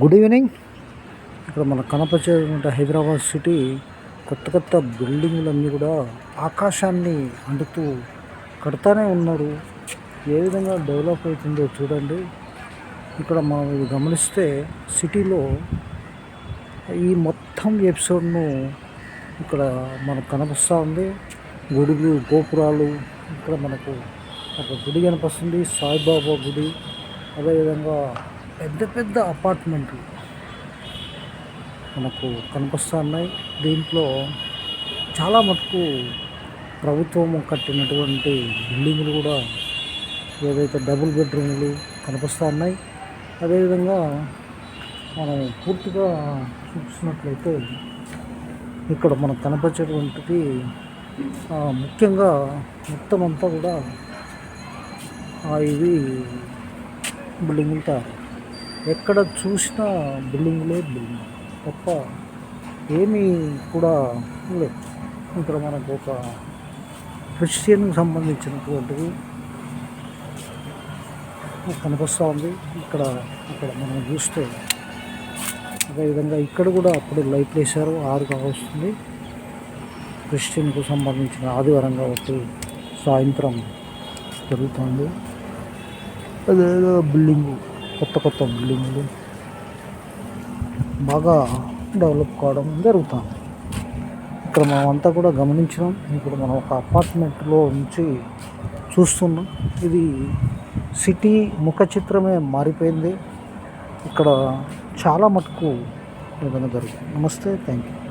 Good evening. ఇక్కడ మన కనపరిచేటువంటి Hyderabad city కొత్త కొత్త బిల్డింగ్లన్నీ కూడా ఆకాశాన్ని అందుతూ కడతానే ఉన్నారు. ఏ విధంగా డెవలప్ అవుతుందో చూడండి. ఇక్కడ మనం ఇది గమనిస్తే సిటీలో ఈ మొత్తం ఎపిసోడ్ను ఇక్కడ మనకు కనిపిస్తూ ఉంది. గుడులు గోపురాలు ఇక్కడ మనకు ఒక గుడి కనిపిస్తుంది సాయిబాబా గుడి. అదేవిధంగా పెద్ద పెద్ద అపార్ట్మెంట్లు మనకు కనిపిస్తూ ఉన్నాయి దీంట్లో చాలా మటుకు ప్రభుత్వం కట్టినటువంటి బిల్డింగ్లు కూడా ఏదైతే డబుల్ బెడ్రూమ్లు కనిపిస్తూ ఉన్నాయి అదేవిధంగా మనం పూర్తిగా చూసినట్లయితే ఇక్కడ మనకు కనిపించేటువంటిది ముఖ్యంగా మొత్తం అంతా కూడా ఆ, ఇవి బిల్డింగులు తయారు. ఎక్కడ చూసినా బిల్డింగ్లే బిల్డింగ్ తప్ప ఏమీ కూడా లేదు. ఇక్కడ మనకు ఒక క్రిస్టియన్కి సంబంధించినటువంటిది కనిపిస్తూ ఉంది. ఇక్కడ ఇక్కడ మనం చూస్తే అదేవిధంగా ఇక్కడ కూడా అప్పుడు లైట్లు వేశారు ఆరుగా వస్తుంది క్రిస్టియన్కు సంబంధించిన ఆదివారం కాబట్టి సాయంత్రం జరుగుతుంది. అదేదో బిల్డింగు. కొత్త కొత్త బిల్డింగ్లు. బాగా డెవలప్ కావడం జరుగుతుంది. ఇక్కడ మనం అంతా కూడా గమనించినాం. ఇప్పుడు మనం ఒక అపార్ట్మెంట్లో నుంచి చూస్తున్నాం. ఇది సిటీ ముఖ చిత్రమే మారిపోయింది. ఇక్కడ చాలా మటుకు ఏదైనా జరుగుతుంది. నమస్తే థ్యాంక్ యూ